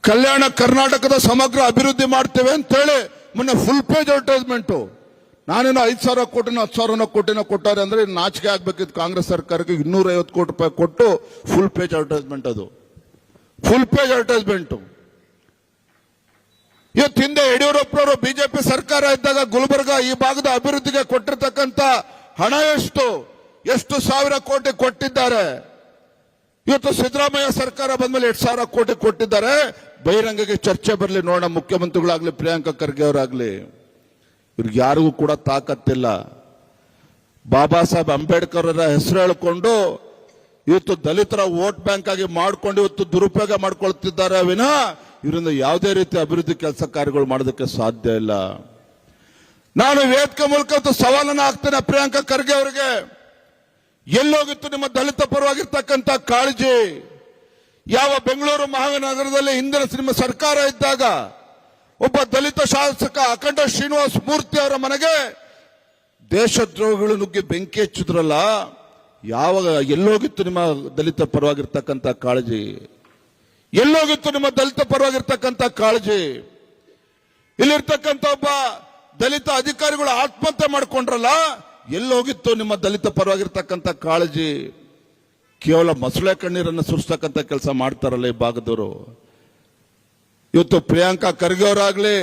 ಕಲ್ಯಾಣ ಕರ್ನಾಟಕದ ಸಮಗ್ರ ಅಭಿವೃದ್ಧಿ ಮಾಡ್ತೇವೆ ಅಂತೇಳಿ ಮೊನ್ನೆ ಫುಲ್ ಪೇಜ್ ಅಡ್ವರ್ಟೈಸ್ಮೆಂಟ್ ನಾನೇನೋ ಐದು ಸಾವಿರ ಕೋಟಿನ ಹತ್ತು ಸಾವಿರನ ಕೋಟಿನ ಕೊಟ್ಟಾರೆ ಅಂದ್ರೆ ನಾಚಿಕೆ ಆಗ್ಬೇಕಿತ್ತು ಕಾಂಗ್ರೆಸ್ ಸರ್ಕಾರಕ್ಕೆ. ಇನ್ನೂರ ಐವತ್ತು ಕೋಟಿ ರೂಪಾಯಿ ಕೊಟ್ಟು ಫುಲ್ ಪೇಜ್ ಅಡ್ವರ್ಟೈಸ್ಮೆಂಟ್ ಅದು. ಫುಲ್ ಪೇಜ್ ಅಡ್ವರ್ಟೈಸ್ಮೆಂಟ್ ಇವತ್ತು ಹಿಂದೆ ಯಡಿಯೂರಪ್ಪನವರು ಬಿಜೆಪಿ ಸರ್ಕಾರ ಇದ್ದಾಗ ಗುಲ್ಬರ್ಗ ಈ ಭಾಗದ ಅಭಿವೃದ್ಧಿಗೆ ಕೊಟ್ಟಿರ್ತಕ್ಕಂಥ ಹಣ ಎಷ್ಟು? ಎಷ್ಟು ಸಾವಿರ ಕೋಟಿ ಕೊಟ್ಟಿದ್ದಾರೆ? ಇವತ್ತು ಸಿದ್ದರಾಮಯ್ಯ ಸರ್ಕಾರ ಬಂದ್ಮೇಲೆ ಎರಡು ಸಾವಿರ ಕೋಟಿ ಕೊಟ್ಟಿದ್ದಾರೆ. ಬಹಿರಂಗಕ್ಕೆ ಚರ್ಚೆ ಬರಲಿ, ನೋಡೋಣ ಮುಖ್ಯಮಂತ್ರಿಗಳಾಗ್ಲಿ, ಪ್ರಿಯಾಂಕಾ ಖರ್ಗೆ ಅವರಾಗ್ಲಿ. ಇವ್ರಿಗೆ ಯಾರಿಗೂ ಕೂಡ ತಾಕತ್ತಿಲ್ಲ. ಬಾಬಾ ಸಾಹೇಬ್ ಅಂಬೇಡ್ಕರ್ ಅವರ ಹೆಸರು ಹೇಳಿಕೊಂಡು ಇವತ್ತು ದಲಿತರ ವೋಟ್ ಬ್ಯಾಂಕ್ ಆಗಿ ಮಾಡ್ಕೊಂಡು ಇವತ್ತು ದುರುಪಯೋಗ ಮಾಡ್ಕೊಳ್ತಿದ್ದಾರೆ ವಿನಃ ಇವರಿಂದ ಯಾವುದೇ ರೀತಿ ಅಭಿವೃದ್ಧಿ ಕೆಲಸ ಕಾರ್ಯಗಳು ಮಾಡೋದಕ್ಕೆ ಸಾಧ್ಯ ಇಲ್ಲ. ನಾನು ವೇದಿಕೆ ಮೂಲಕ ಸವಾಲನ್ನು ಸವಾಲನ್ನ ಹಾಕ್ತೇನೆ ಪ್ರಿಯಾಂಕಾ ಖರ್ಗೆ ಅವರಿಗೆ. ಎಲ್ಲೋಗಿತ್ತು ನಿಮ್ಮ ದಲಿತ ಪರವಾಗಿರ್ತಕ್ಕಂಥ ಕಾಳಜಿ. ಯಾವ ಬೆಂಗಳೂರು ಮಹಾನಗರದಲ್ಲಿ ಹಿಂದಿನ ನಿಮ್ಮ ಸರ್ಕಾರ ಇದ್ದಾಗ ಒಬ್ಬ ದಲಿತ ಶಾಸಕ ಅಖಂಡ ಶ್ರೀನಿವಾಸ್ ಮೂರ್ತಿ ಅವರ ಮನೆಗೆ ದೇಶದ್ರೋಹಿಗಳು ನುಗ್ಗಿ ಬೆಂಕಿ ಹಚ್ಚಿದ್ರಲ್ಲ, ಯಾವಾಗ ಎಲ್ಲೋಗಿತ್ತು ನಿಮ್ಮ ದಲಿತ ಪರವಾಗಿರ್ತಕ್ಕಂಥ ಕಾಳಜಿ? ಎಲ್ಲೋಗಿತ್ತು ನಿಮ್ಮ ದಲಿತ ಪರವಾಗಿರ್ತಕ್ಕಂಥ ಕಾಳಜಿ? ಇಲ್ಲಿರ್ತಕ್ಕಂಥ ಒಬ್ಬ ದಲಿತ ಅಧಿಕಾರಿಗಳು ಆತ್ಮಹತ್ಯೆ ಮಾಡ್ಕೊಂಡ್ರಲ್ಲ, ಎಲ್ಲೋಗಿತ್ತು ನಿಮ್ಮ ದಲಿತ ಪರವಾಗಿರ್ತಕ್ಕಂಥ ಕಾಳಜಿ? ಕೇವಲ ಮೊಸಳೆ ಕಣ್ಣೀರನ್ನು ಸುರಿಸ್ತಕ್ಕಂಥ ಕೆಲಸ ಮಾಡ್ತಾರಲ್ಲ ಈ ಭಾಗದವರು. ಇವತ್ತು ಪ್ರಿಯಾಂಕಾ ಖರ್ಗೆ ಅವರಾಗ್ಲಿ,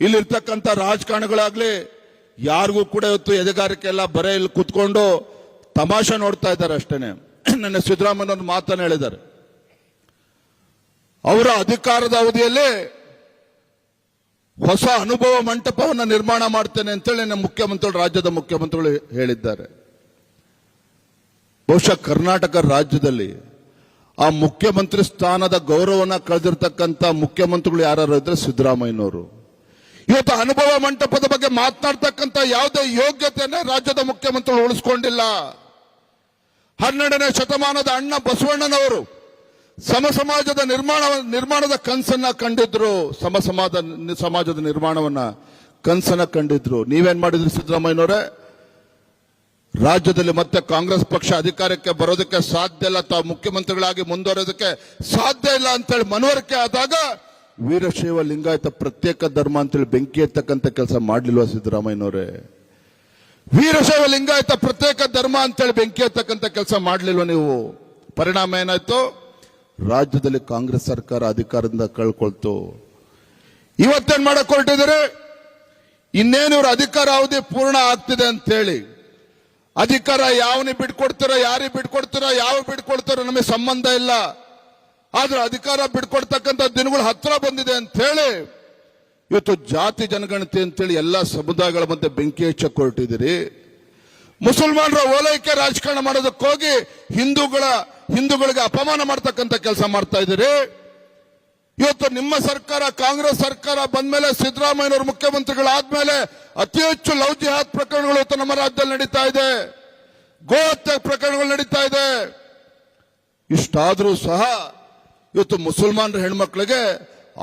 ಇಲ್ಲಿರ್ತಕ್ಕಂಥ ರಾಜಕಾರಣಿಗಳಾಗ್ಲಿ, ಯಾರಿಗೂ ಕೂಡ ಇವತ್ತು ಎದೆಗಾರಿಕೆ ಎಲ್ಲ ಬರೇ ಇಲ್ಲಿ ಕುತ್ಕೊಂಡು ತಮಾಷೆ ನೋಡ್ತಾ ಇದ್ದಾರೆ ಅಷ್ಟೇನೆ. ನನ್ನ ಸಿದ್ದರಾಮಯ್ಯ ಒಂದು ಮಾತನ್ನು ಹೇಳಿದ್ದಾರೆ. ಅವರ ಅಧಿಕಾರದ ಅವಧಿಯಲ್ಲಿ ಹೊಸ ಅನುಭವ ಮಂಟಪವನ್ನು ನಿರ್ಮಾಣ ಮಾಡ್ತೇನೆ ಅಂತೇಳಿ ನಮ್ಮ ಮುಖ್ಯಮಂತ್ರಿಗಳು, ರಾಜ್ಯದ ಮುಖ್ಯಮಂತ್ರಿಗಳು ಹೇಳಿದ್ದಾರೆ. ಬಹುಶಃ ಕರ್ನಾಟಕ ರಾಜ್ಯದಲ್ಲಿ ಆ ಮುಖ್ಯಮಂತ್ರಿ ಸ್ಥಾನದ ಗೌರವನ ಕಳೆದಿರ್ತಕ್ಕಂಥ ಮುಖ್ಯಮಂತ್ರಿಗಳು ಯಾರು ಇದ್ರೆ ಸಿದ್ದರಾಮಯ್ಯನವರು. ಇವತ್ತು ಅನುಭವ ಮಂಟಪದ ಬಗ್ಗೆ ಮಾತನಾಡ್ತಕ್ಕಂಥ ಯಾವುದೇ ಯೋಗ್ಯತೆಯನ್ನ ರಾಜ್ಯದ ಮುಖ್ಯಮಂತ್ರಿಗಳು ಉಳಿಸ್ಕೊಂಡಿಲ್ಲ. ಹನ್ನೆರಡನೇ ಶತಮಾನದ ಅಣ್ಣ ಬಸವಣ್ಣನವರು ಸಮ ಸಮಾಜದ ನಿರ್ಮಾಣ, ನಿರ್ಮಾಣದ ಕನಸನ್ನ ಕಂಡಿದ್ರು. ಸಮ ಸಮಾಜ, ಸಮಾಜದ ನಿರ್ಮಾಣವನ್ನ ಕನಸನ್ನ ಕಂಡಿದ್ರು. ನೀವೇನ್ ಮಾಡಿದ್ರಿ ಸಿದ್ದರಾಮಯ್ಯನವರೇ? ರಾಜ್ಯದಲ್ಲಿ ಮತ್ತೆ ಕಾಂಗ್ರೆಸ್ ಪಕ್ಷ ಅಧಿಕಾರಕ್ಕೆ ಬರೋದಕ್ಕೆ ಸಾಧ್ಯ ಇಲ್ಲ. ತಾವು ಮುಖ್ಯಮಂತ್ರಿಗಳಾಗಿ ಮುಂದುವರೋದಕ್ಕೆ ಸಾಧ್ಯ ಇಲ್ಲ ಅಂತೇಳಿ ಮನವರಿಕೆ ಆದಾಗ ವೀರಶೈವ ಲಿಂಗಾಯತ ಪ್ರತ್ಯೇಕ ಧರ್ಮ ಅಂತೇಳಿ ಬೆಂಕಿ ಎತ್ತಕ್ಕಂಥ ಕೆಲಸ ಮಾಡ್ಲಿಲ್ವಾ ಸಿದ್ದರಾಮಯ್ಯನವರೇ? ವೀರಶೈವ ಲಿಂಗಾಯತ ಪ್ರತ್ಯೇಕ ಧರ್ಮ ಅಂತೇಳಿ ಬೆಂಕಿ ಎತ್ತಕ್ಕಂತ ಕೆಲಸ ಮಾಡ್ಲಿಲ್ವಾ ನೀವು? ಪರಿಣಾಮ ಏನಾಯ್ತು? ರಾಜ್ಯದಲ್ಲಿ ಕಾಂಗ್ರೆಸ್ ಸರ್ಕಾರ ಅಧಿಕಾರದಿಂದ ಕಳ್ಕೊಳ್ತು. ಇವತ್ತೇನ್ ಮಾಡಕ್ ಹೊರಟಿದ್ದಾರೆ? ಇನ್ನೇನು ಇವ್ರ ಅಧಿಕಾರ ಅವಧಿ ಪೂರ್ಣ ಆಗ್ತಿದೆ ಅಂತೇಳಿ ಅಧಿಕಾರ ಯಾವನಿಗೆ ಬಿಟ್ಕೊಡ್ತೀರೋ, ಯಾರಿಗೆ ಬಿಟ್ಕೊಡ್ತೀರೋ, ಯಾವ ಬಿಟ್ಕೊಡ್ತಾರೋ ನಮಗೆ ಸಂಬಂಧ ಇಲ್ಲ. ಆದ್ರೆ ಅಧಿಕಾರ ಬಿಟ್ಕೊಡ್ತಕ್ಕಂಥ ದಿನಗಳು ಹತ್ರ ಬಂದಿದೆ ಅಂತ ಹೇಳಿ ಇವತ್ತು ಜಾತಿ ಜನಗಣತಿ ಅಂತೇಳಿ ಎಲ್ಲಾ ಸಮುದಾಯಗಳ ಮಧ್ಯೆ ಬೆಂಕಿ ಹಚ್ಚಕ್ ಹೊರಟಿದ್ದೀರಿ ಮುಸಲ್ಮಾನರ ಓಲೈಕೆ ರಾಜಕಾರಣ ಮಾಡೋದಕ್ಕೋಗಿ ಹಿಂದೂಗಳ, ಹಿಂದೂಗಳಿಗೆ ಅಪಮಾನ ಮಾಡ್ತಕ್ಕಂಥ ಕೆಲಸ ಮಾಡ್ತಾ ಇದ್ದೀರಿ. ಇವತ್ತು ನಿಮ್ಮ ಸರ್ಕಾರ, ಕಾಂಗ್ರೆಸ್ ಸರ್ಕಾರ ಬಂದ್ಮೇಲೆ ಸಿದ್ದರಾಮಯ್ಯನವರು ಮುಖ್ಯಮಂತ್ರಿಗಳಾದ್ಮೇಲೆ ಅತಿ ಹೆಚ್ಚು ಲವ್ ಜಿಹಾದ್ ಪ್ರಕರಣಗಳು ಇವತ್ತು ನಮ್ಮ ರಾಜ್ಯದಲ್ಲಿ ನಡೀತಾ ಇದೆ. ಗೋ ಹತ್ಯೆ ಪ್ರಕರಣಗಳು ನಡೀತಾ ಇದೆ. ಇಷ್ಟಾದರೂ ಸಹ ಇವತ್ತು ಮುಸಲ್ಮಾನರ ಹೆಣ್ಮಕ್ಳಿಗೆ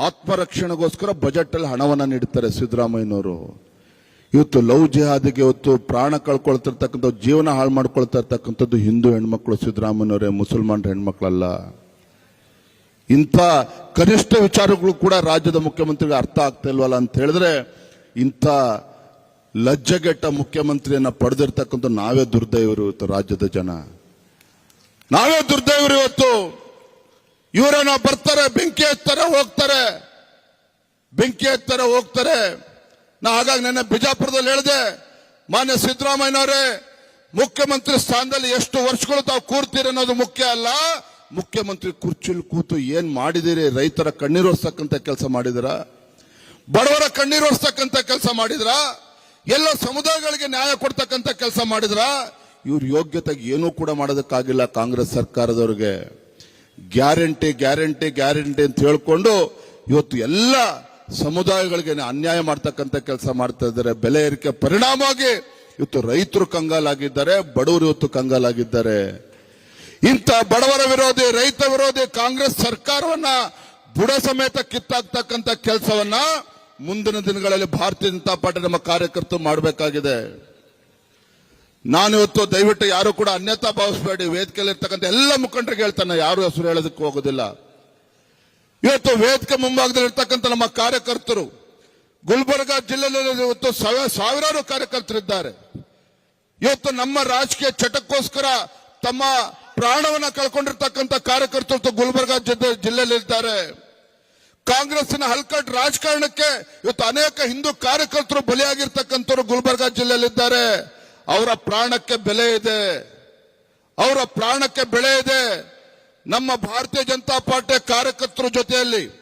ಆತ್ಮರಕ್ಷಣೆಗೋಸ್ಕರ ಬಜೆಟ್ ಅಲ್ಲಿ ಹಣವನ್ನ ನೀಡುತ್ತಾರೆ ಸಿದ್ದರಾಮಯ್ಯನವರು. ಇವತ್ತು ಲವ್ ಜಿಹಾದಿಗೆ ಇವತ್ತು ಪ್ರಾಣ ಕಳ್ಕೊಳ್ತಿರ್ತಕ್ಕಂಥ ಜೀವನ ಹಾಳು ಮಾಡ್ಕೊಳ್ತಾ ಇರ್ತಕ್ಕಂಥದ್ದು ಹಿಂದೂ ಹೆಣ್ಮಕ್ಳು ಸಿದ್ದರಾಮಯ್ಯನವರೇ, ಮುಸಲ್ಮಾನರ ಹೆಣ್ಮಕ್ಳಲ್ಲ. ಇಂಥ ಕನಿಷ್ಠ ವಿಚಾರಗಳು ಕೂಡ ರಾಜ್ಯದ ಮುಖ್ಯಮಂತ್ರಿಗೆ ಅರ್ಥ ಆಗ್ತಾ ಇಲ್ವಲ್ಲ ಅಂತ ಹೇಳಿದ್ರೆ ಇಂಥ ಲಜ್ಜೆಗೆಟ್ಟ ಮುಖ್ಯಮಂತ್ರಿಯನ್ನ ಪಡೆದಿರ್ತಕ್ಕಂಥ ನಾವೇ ದುರ್ದೈವರು ಇವತ್ತು ರಾಜ್ಯದ ಜನ. ನಾವೇ ದುರ್ದೈವರು ಇವತ್ತು. ಇವರೇನೋ ಬರ್ತಾರೆ, ಬೆಂಕಿ ಹತ್ತಾರೆ ಹೋಗ್ತಾರೆ. ಬೆಂಕಿ ಹತ್ತಾರೆ ಹೋಗ್ತಾರೆ. ನಾ ಹಾಗಾಗಿ ನನ್ನ ಬಿಜಾಪುರದಲ್ಲಿ ಹೇಳಿದೆ, ಮಾನ್ಯ ಸಿದ್ದರಾಮಯ್ಯನವರೇ, ಮುಖ್ಯಮಂತ್ರಿ ಸ್ಥಾನದಲ್ಲಿ ಎಷ್ಟು ವರ್ಷಗಳು ತಾವು ಕೂರ್ತೀರಿ ಅನ್ನೋದು ಮುಖ್ಯ ಅಲ್ಲ. ಮುಖ್ಯಮಂತ್ರಿ ಕುರ್ಚಿಲ್ ಕೂತು ಏನ್ ಮಾಡಿದಿರಿ? ರೈತರ ಕಣ್ಣೀರು ಒರ್ಸಕ್ಕಂತ ಕೆಲಸ ಮಾಡಿದಿರ? ಬಡವರ ಕಣ್ಣೀರು ಒರ್ಸಕ್ಕಂತ ಕೆಲಸ ಮಾಡಿದ್ರ? ಎಲ್ಲ ಸಮುದಾಯಗಳಿಗೆ ನ್ಯಾಯ ಕೊಡ್ತಕ್ಕಂತ ಕೆಲಸ ಮಾಡಿದ್ರ? ಇವ್ರ ಯೋಗ್ಯತೆ ಏನೂ ಕೂಡ ಮಾಡೋದಕ್ಕಾಗಿಲ್ಲ ಕಾಂಗ್ರೆಸ್ ಸರ್ಕಾರದವ್ರಿಗೆ. ಗ್ಯಾರಂಟಿ ಗ್ಯಾರಂಟಿ ಗ್ಯಾರಂಟಿ ಅಂತ ಹೇಳ್ಕೊಂಡು ಇವತ್ತು ಎಲ್ಲ ಸಮುದಾಯಗಳಿಗೆ ಅನ್ಯಾಯ ಮಾಡ್ತಕ್ಕಂಥ ಕೆಲಸ ಮಾಡ್ತಾ ಇದ್ದಾರೆ. ಬೆಲೆ ಏರಿಕೆ ಪರಿಣಾಮವಾಗಿ ಇವತ್ತು ರೈತರು ಕಂಗಾಲಾಗಿದ್ದಾರೆ, ಬಡವರು ಇವತ್ತು ಕಂಗಾಲಾಗಿದ್ದಾರೆ. ಇಂಥ ಬಡವರ ವಿರೋಧಿ, ರೈತ ವಿರೋಧಿ, ಕಾಂಗ್ರೆಸ್ ಸರ್ಕಾರವನ್ನ ಬುಡ ಸಮೇತ ಕಿತ್ತಾಕ್ತಕ್ಕಂಥ ಕೆಲಸವನ್ನ ಮುಂದಿನ ದಿನಗಳಲ್ಲಿ ಭಾರತೀಯ ಜನತಾ ಪಾರ್ಟಿ ನಮ್ಮ ಕಾರ್ಯಕರ್ತರು ಮಾಡಬೇಕಾಗಿದೆ. ನಾನು ಇವತ್ತು ದಯವಿಟ್ಟು ಯಾರು ಕೂಡ ಅನ್ಯತಾ ಭಾವಿಸಬೇಡಿ. ವೇದಿಕೆಯಲ್ಲಿರ್ತಕ್ಕಂಥ ಎಲ್ಲ ಮುಖಂಡರಿಗೆ ಹೇಳ್ತಾನೆ, ಯಾರು ಹೆಸರು ಹೇಳೋದಕ್ಕೆ ಹೋಗೋದಿಲ್ಲ. ಇವತ್ತು ವೇದಿಕೆ ಮುಂಭಾಗದಲ್ಲಿ ಇರ್ತಕ್ಕಂಥ ನಮ್ಮ ಕಾರ್ಯಕರ್ತರು, ಗುಲ್ಬರ್ಗ ಜಿಲ್ಲೆಯಲ್ಲಿ ಇವತ್ತು ಸಾವ- ಸಾವಿರಾರು ಕಾರ್ಯಕರ್ತರಿದ್ದಾರೆ. ಇವತ್ತು ನಮ್ಮ ರಾಜಕೀಯ ಚಟಕ್ಕೋಸ್ಕರ ತಮ್ಮ ಪ್ರಾಣವನ್ನ ಕಳ್ಕೊಂಡಿರ್ತಕ್ಕಂಥ ಕಾರ್ಯಕರ್ತರು ಗುಲ್ಬರ್ಗ ಜಿಲ್ಲೆ- ಜಿಲ್ಲೆಯಲ್ಲಿದ್ದಾರೆ ಕಾಂಗ್ರೆಸ್ಸಿನ ಹಲ್ಕಟ್ ರಾಜಕಾರಣಕ್ಕೆ ಇವತ್ತು ಅನೇಕ ಹಿಂದೂ ಕಾರ್ಯಕರ್ತರು ಬಲಿಯಾಗಿರ್ತಕ್ಕಂಥವ್ರು ಗುಲ್ಬರ್ಗ ಜಿಲ್ಲೆಯಲ್ಲಿದ್ದಾರೆ ಅವರ ಪ್ರಾಣಕ್ಕೆ ಬೆಲೆ ಇದೆ. ಅವರ ಪ್ರಾಣಕ್ಕೆ ಬೆಲೆ ಇದೆ. ನಮ್ಮ ಭಾರತೀಯ ಜನತಾ ಪಾರ್ಟಿಯ ಕಾರ್ಯಕರ್ತರ ಜೊತೆಯಲ್ಲಿ,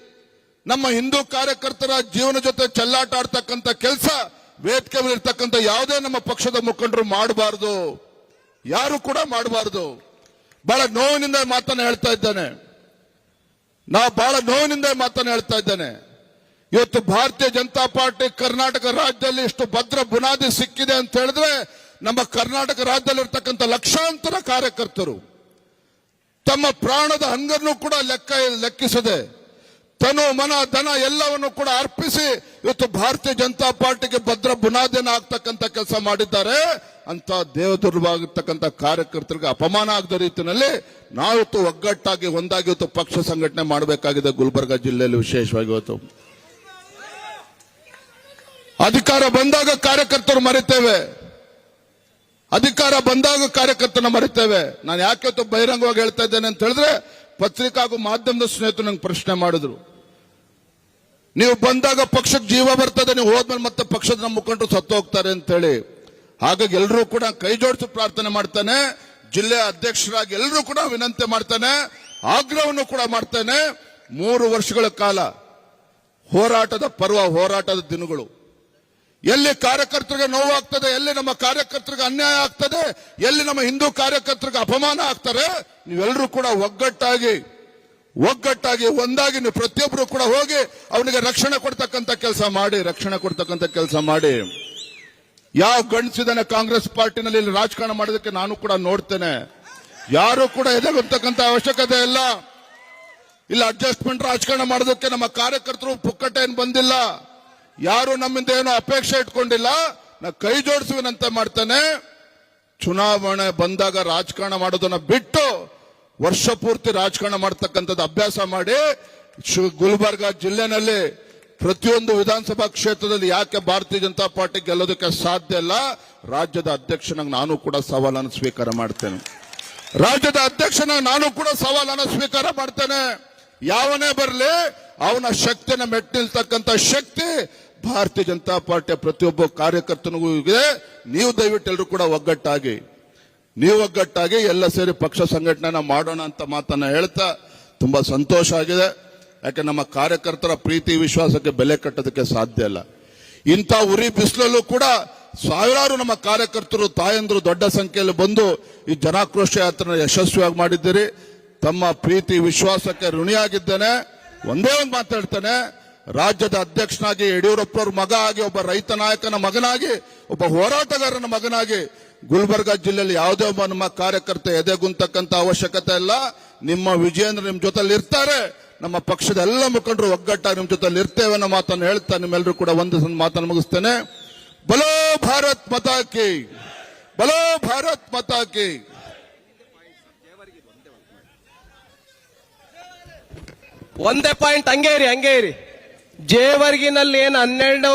ನಮ್ಮ ಹಿಂದೂ ಕಾರ್ಯಕರ್ತರ ಜೀವನ ಜೊತೆ ಚೆಲ್ಲಾಟ ಆಡ್ತಕ್ಕಂಥ ಕೆಲಸ, ವೇದಿಕೆ ಮೇಲೆ ಇರ್ತಕ್ಕಂಥ ಯಾವುದೇ ನಮ್ಮ ಪಕ್ಷದ ಮುಖಂಡರು ಮಾಡಬಾರದು. ಯಾರು ಕೂಡ ಮಾಡಬಾರದು. ಬಹಳ ನೋವಿನಿಂದ ಮಾತನ್ನ ಹೇಳ್ತಾ ಇದ್ದಾನೆ. ನಾವು ಬಹಳ ನೋವಿನಿಂದ ಮಾತನ್ನ ಹೇಳ್ತಾ ಇದ್ದೇನೆ. ಇವತ್ತು ಭಾರತೀಯ ಜನತಾ ಪಾರ್ಟಿ ಕರ್ನಾಟಕ ರಾಜ್ಯದಲ್ಲಿ ಇಷ್ಟು ಭದ್ರ ಬುನಾದಿ ಸಿಕ್ಕಿದೆ ಅಂತ ಹೇಳಿದ್ರೆ ನಮ್ಮ ಕರ್ನಾಟಕ ರಾಜ್ಯದಲ್ಲಿ ಇರ್ತಕ್ಕಂಥ ಲಕ್ಷಾಂತರ ಕಾರ್ಯಕರ್ತರು ತಮ್ಮ ಪ್ರಾಣದ ಹಂಗನ್ನು ಕೂಡ ಲೆಕ್ಕ ಲೆಕ್ಕಿಸದೆ ತನು, ಮನ, ಧನ ಎಲ್ಲವನ್ನು ಕೂಡ ಅರ್ಪಿಸಿ ಇವತ್ತು ಭಾರತೀಯ ಜನತಾ ಪಾರ್ಟಿಗೆ ಭದ್ರ ಬುನಾದಿನ ಆಗ್ತಕ್ಕಂಥ ಕೆಲಸ ಮಾಡಿದ್ದಾರೆ. ಅಂತ ದೇವದುರ್ವಾಗಿರ್ತಕ್ಕಂಥ ಕಾರ್ಯಕರ್ತರಿಗೆ ಅಪಮಾನ ಆಗದ ರೀತಿಯಲ್ಲಿ ನಾವಿವತ್ತು ಒಗ್ಗಟ್ಟಾಗಿ ಒಂದಾಗಿ ಇವತ್ತು ಪಕ್ಷ ಸಂಘಟನೆ ಮಾಡಬೇಕಾಗಿದೆ ಗುಲ್ಬರ್ಗ ಜಿಲ್ಲೆಯಲ್ಲಿ ವಿಶೇಷವಾಗಿ ಇವತ್ತು. ಅಧಿಕಾರ ಬಂದಾಗ ಕಾರ್ಯಕರ್ತರು ಮರಿತೇವೆ. ಅಧಿಕಾರ ಬಂದಾಗ ಕಾರ್ಯಕರ್ತನ ಮರಿತೇವೆ. ನಾನು ಯಾಕೆ ಇವತ್ತು ಬಹಿರಂಗವಾಗಿ ಹೇಳ್ತಾ ಇದ್ದೇನೆ ಅಂತ ಹೇಳಿದ್ರೆ ಪತ್ರಿಕಾ ಹಾಗೂ ಮಾಧ್ಯಮದ ಸ್ನೇಹಿತರು ನಂಗೆ ಪ್ರಶ್ನೆ ಮಾಡಿದ್ರು. ನೀವು ಬಂದಾಗ ಪಕ್ಷಕ್ಕೆ ಜೀವ ಬರ್ತದೆ, ನೀವು ಹೋದ್ಮೇಲೆ ಮತ್ತೆ ಪಕ್ಷದ ನಮ್ಮ ಮುಖಂಡರು ಸತ್ತು ಹೋಗ್ತಾರೆ ಅಂತ ಹೇಳಿ ಹಾಗಾಗಿ ಎಲ್ಲರೂ ಕೂಡ ಕೈ ಜೋಡಿಸಿ ಪ್ರಾರ್ಥನೆ ಮಾಡ್ತಾನೆ. ಜಿಲ್ಲೆಯ ಅಧ್ಯಕ್ಷರಾಗಿ ಎಲ್ಲರೂ ಕೂಡ ವಿನಂತಿ ಮಾಡ್ತಾನೆ. ಆಗ್ರಹವನ್ನು ಕೂಡ ಮಾಡ್ತಾನೆ. ಮೂರು ವರ್ಷಗಳ ಕಾಲ ಹೋರಾಟದ ಪರ್ವ ಹೋರಾಟದ ದಿನಗಳು. ಎಲ್ಲಿ ಕಾರ್ಯಕರ್ತರಿಗೆ ನೋವಾಗ್ತದೆ, ಎಲ್ಲಿ ನಮ್ಮ ಕಾರ್ಯಕರ್ತರಿಗೆ ಅನ್ಯಾಯ ಆಗ್ತದೆ, ಎಲ್ಲಿ ನಮ್ಮ ಹಿಂದೂ ಕಾರ್ಯಕರ್ತರಿಗೆ ಅಪಮಾನ ಆಗ್ತಾರೆ ನೀವೆಲ್ಲರೂ ಕೂಡ ಒಗ್ಗಟ್ಟಾಗಿ ಒಗ್ಗಟ್ಟಾಗಿ ಒಂದಾಗಿ ನೀವು ಪ್ರತಿಯೊಬ್ಬರು ಕೂಡ ಹೋಗಿ ಅವನಿಗೆ ರಕ್ಷಣೆ ಕೊಡ್ತಕ್ಕಂಥ ಕೆಲಸ ಮಾಡಿ, ರಕ್ಷಣೆ ಕೊಡ್ತಕ್ಕಂಥ ಕೆಲಸ ಮಾಡಿ. ಯಾವ ಗಂಡಸಿದಾನೆ ಕಾಂಗ್ರೆಸ್ ಪಾರ್ಟಿನಲ್ಲಿ ಇಲ್ಲಿ ರಾಜಕಾರಣ ಮಾಡೋದಕ್ಕೆ ನಾನು ಕೂಡ ನೋಡ್ತೇನೆ. ಯಾರು ಕೂಡ ಎದೆಗೊತ್ತಕ್ಕಂಥ ಅವಶ್ಯಕತೆ ಇಲ್ಲ. ಇಲ್ಲ ಅಡ್ಜಸ್ಟ್ಮೆಂಟ್ ರಾಜಕಾರಣ ಮಾಡೋದಕ್ಕೆ ನಮ್ಮ ಕಾರ್ಯಕರ್ತರು ಪುಕ್ಕಟ ಏನು ಬಂದಿಲ್ಲ. ಯಾರು ನಮ್ಮಿಂದ ಏನು ಅಪೇಕ್ಷೆ ಇಟ್ಕೊಂಡಿಲ್ಲ, ನಾ ಕೈ ಜೋಡಿಸುವಂತೆ ಮಾಡ್ತೇನೆ. ಚುನಾವಣೆ ಬಂದಾಗ ರಾಜಕಾರಣ ಮಾಡೋದನ್ನ ಬಿಟ್ಟು ವರ್ಷ ಪೂರ್ತಿ ರಾಜಕಾರಣ ಮಾಡ್ತಕ್ಕಂಥದ್ದು ಅಭ್ಯಾಸ ಮಾಡಿ ಗುಲ್ಬರ್ಗ ಜಿಲ್ಲೆನಲ್ಲಿ ಪ್ರತಿಯೊಂದು ವಿಧಾನಸಭಾ ಕ್ಷೇತ್ರದಲ್ಲಿ ಯಾಕೆ ಭಾರತೀಯ ಜನತಾ ಪಾರ್ಟಿ ಗೆಲ್ಲೋದಕ್ಕೆ ಸಾಧ್ಯ ಇಲ್ಲ, ರಾಜ್ಯದ ಅಧ್ಯಕ್ಷನಾಗಿ ನಾನು ಕೂಡ ಸವಾಲನ್ನು ಸ್ವೀಕಾರ ಮಾಡ್ತೇನೆ. ರಾಜ್ಯದ ಅಧ್ಯಕ್ಷನಾಗಿ ನಾನು ಕೂಡ ಸವಾಲನ್ನು ಸ್ವೀಕಾರ ಮಾಡ್ತೇನೆ. ಯಾವನೇ ಬರಲಿ, ಅವನ ಶಕ್ತಿಯನ್ನು ಮೆಟ್ಟಿಲ್ತಕ್ಕಂಥ ಶಕ್ತಿ ಭಾರತೀಯ ಜನತಾ ಪಾರ್ಟಿಯ ಪ್ರತಿಯೊಬ್ಬ ಕಾರ್ಯಕರ್ತನಿಗೂ ಇದೆ. ನೀವು ದಯವಿಟ್ಟು ಎಲ್ಲರೂ ಕೂಡ ಒಗ್ಗಟ್ಟಾಗಿ ನೀವು ಒಗ್ಗಟ್ಟಾಗಿ ಎಲ್ಲ ಸೇರಿ ಪಕ್ಷ ಸಂಘಟನೆನ ಮಾಡೋಣ ಅಂತ ಮಾತನ್ನ ಹೇಳ್ತಾ ತುಂಬಾ ಸಂತೋಷ ಆಗಿದೆ. ಯಾಕೆ ನಮ್ಮ ಕಾರ್ಯಕರ್ತರ ಪ್ರೀತಿ ವಿಶ್ವಾಸಕ್ಕೆ ಬೆಲೆ ಕಟ್ಟೋದಕ್ಕೆ ಸಾಧ್ಯ ಇಲ್ಲ. ಇಂಥ ಉರಿ ಬಿಸಿಲಲ್ಲೂ ಕೂಡ ಸಾವಿರಾರು ನಮ್ಮ ಕಾರ್ಯಕರ್ತರು, ತಾಯಂದ್ರು ದೊಡ್ಡ ಸಂಖ್ಯೆಯಲ್ಲಿ ಬಂದು ಈ ಜನಾಕ್ರೋಶ ಯಾತ್ರೆ ಯಶಸ್ವಿಯಾಗಿ ಮಾಡಿದ್ದೀರಿ. ತಮ್ಮ ಪ್ರೀತಿ ವಿಶ್ವಾಸಕ್ಕೆ ಋಣಿಯಾಗಿದ್ದೇನೆ. ಒಂದೇ ಒಂದು ಮಾತಾಡ್ತೇನೆ ರಾಜ್ಯದ ಅಧ್ಯಕ್ಷನಾಗಿ ಯಡಿಯೂರಪ್ಪವ್ರ ಮಗ ಆಗಿ, ಒಬ್ಬ ರೈತ ನಾಯಕನ ಮಗನಾಗಿ, ಒಬ್ಬ ಹೋರಾಟಗಾರನ ಮಗನಾಗಿ ಗುಲ್ಬರ್ಗ ಜಿಲ್ಲೆಯಲ್ಲಿ ಯಾವುದೇ ಒಬ್ಬ ನಮ್ಮ ಕಾರ್ಯಕರ್ತ ಎದೆಗುಂತಕ್ಕಂತ ಅವಶ್ಯಕತೆ ಇಲ್ಲ. ನಿಮ್ಮ ವಿಜಯೇಂದ್ರ ನಿಮ್ ಜೊತೆಲಿ ಇರ್ತಾರೆ. ನಮ್ಮ ಪಕ್ಷದ ಎಲ್ಲ ಮುಖಂಡರು ಒಗ್ಗಟ್ಟಾಗಿ ನಿಮ್ ಜೊತೆಲಿ ಇರ್ತೇವೆ ಅನ್ನೋ ಮಾತನ್ನು ಹೇಳ್ತಾ ನಿಮ್ಮೆಲ್ಲರೂ ಕೂಡ ಒಂದು ಮಾತನ್ನು ಮುಗಿಸ್ತೇನೆ. ಬಲೋ ಭಾರತ್ ಮತಾಕಿ ಬಲೋ ಭಾರತ್ ಮತಾಕಿ ಒಂದೇ ಪಾಯಿಂಟ್, ಹಂಗೆ ಇರಿ ಹಂಗೆ ಇರಿ. ಜೇವರ್ಗಿನಲ್ಲಿ ಏನು ಹನ್ನೆರಡು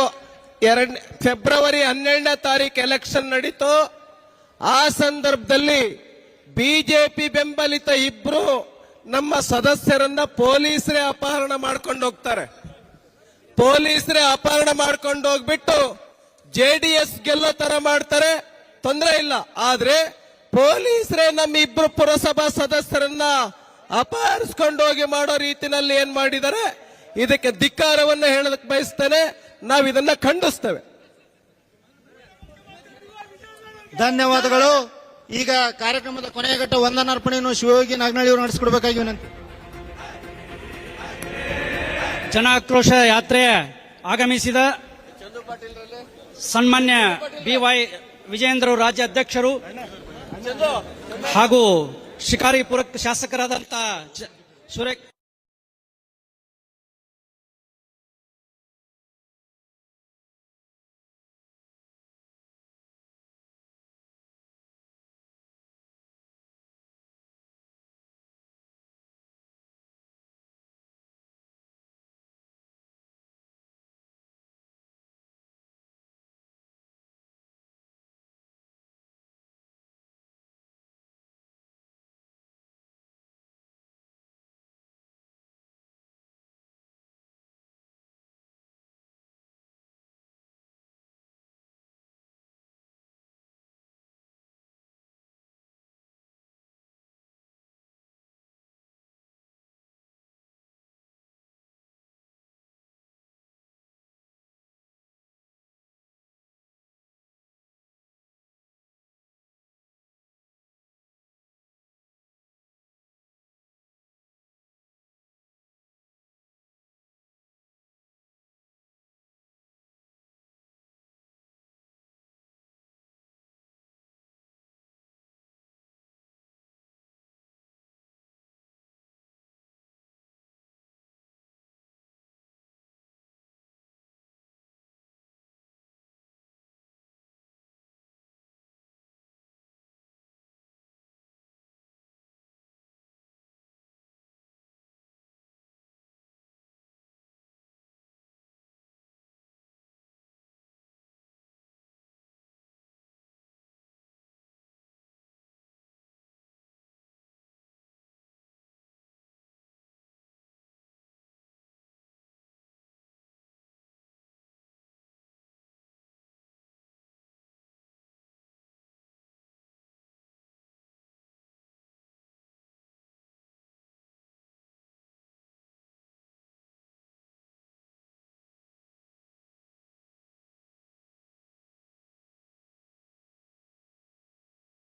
ಎರಡನೇ ಫೆಬ್ರವರಿ ಹನ್ನೆರಡನೇ ತಾರೀಕು ಎಲೆಕ್ಷನ್ ನಡೀತು. ಆ ಸಂದರ್ಭದಲ್ಲಿ ಬಿಜೆಪಿ ಬೆಂಬಲಿತ ಇಬ್ರು ನಮ್ಮ ಸದಸ್ಯರನ್ನ ಪೊಲೀಸರೇ ಅಪಹರಣ ಮಾಡ್ಕೊಂಡು ಹೋಗ್ತಾರೆ. ಪೊಲೀಸರೇ ಅಪಹರಣ ಮಾಡ್ಕೊಂಡು ಹೋಗ್ಬಿಟ್ಟು ಜೆ ಡಿ ಎಸ್ ಗೆಲ್ಲೋ ತರ ಮಾಡ್ತಾರೆ. ತೊಂದರೆ ಇಲ್ಲ. ಆದ್ರೆ ಪೊಲೀಸರೇ ನಮ್ಮ ಇಬ್ರು ಪುರಸಭಾ ಸದಸ್ಯರನ್ನ ಅಪಹರಿಸ್ಕೊಂಡು ಹೋಗಿ ಮಾಡೋ ರೀತಿನಲ್ಲಿ ಏನ್ ಮಾಡಿದ್ದಾರೆ? ಇದಕ್ಕೆ ಧಿಕ್ಕಾರವನ್ನು ಹೇಳಕ್ ಬಯಸ್ತೇನೆ. ನಾವು ಇದನ್ನ ಖಂಡಿಸ್ತೇವೆ. ಧನ್ಯವಾದಗಳು. ಈಗ ಕಾರ್ಯಕ್ರಮದ ಕೊನೆಯ ಘಟ್ಟ ವಂದನಾರ್ಪಣೆಯನ್ನು ಶಿವಯೋಗಿ ನಾಗನಹಳ್ಳಿ ಅವರು ನಡೆಸಿಕೊಡ್ಬೇಕಾಗಿ ವಿನಂತಿ. ಜನಾಕ್ರೋಶ ಯಾತ್ರೆ ಆಗಮಿಸಿದ ಸನ್ಮಾನ್ಯ ಬಿ ವೈ ವಿಜೇಂದ್ರ ರಾಜ್ಯ ಅಧ್ಯಕ್ಷರು ಹಾಗೂ ಶಿಕಾರಿಪುರ ಶಾಸಕರಾದಂತಹ ಸುರೇಖ್